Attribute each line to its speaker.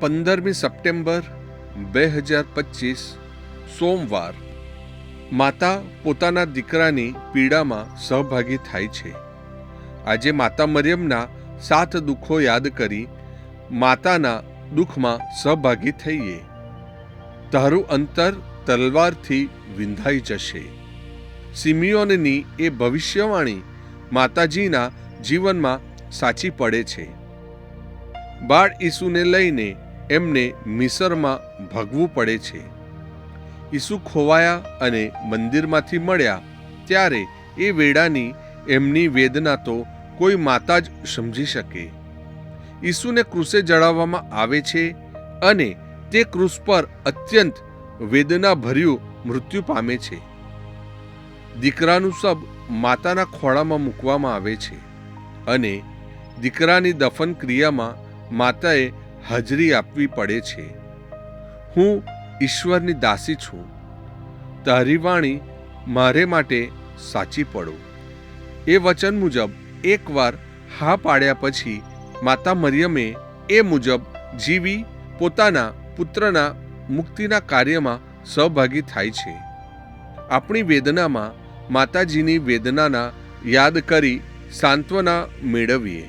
Speaker 1: પંદરમી સપ્ટેમ્બર બે હજાર પચીસ, સોમવાર. માતા પોતાના દીકરાની પીડામાં સહભાગી થાય છે. આજે માતા મરિયમના સાત દુઃખો યાદ કરી માતાના દુઃખમાં સહભાગી થઈએ. તારું અંતર તલવારથી વિંધાઈ જશે. સિમિયોનની એ ભવિષ્યવાણી માતાજીના જીવનમાં સાચી પડે છે. બાળ ઈસુને લઈને એમને મિસરમાં ભગવું પડે છે. ઈસુ ખોવાયા અને મંદિરમાંથી મળ્યા ત્યારે એ વેડાની એમની વેદના તો કોઈ માતા જ સમજી શકે. ઈસુને ક્રુસે જડાવવામાં આવે છે અને તે ક્રુસ પર અત્યંત વેદનાભર્યું મૃત્યુ પામે છે. દીકરાનું સબ માતાના ખોળામાં મૂકવામાં આવે છે અને દીકરાની દફન ક્રિયામાં માતાએ હાજરી આપવી પડે છે. હું ઈશ્વરની દાસી છું. તારી વાણી મારે માટે સાચી પડો. એ વચન મુજબ એકવાર હા પાડ્યા પછી માતા મરિયમે એ મુજબ જીવી પોતાના પુત્રના મુક્તિના કાર્યમાં સહભાગી થાય છે. આપણી વેદનામાં માતાજીની વેદનાના યાદ કરી સાંત્વના મેળવીએ.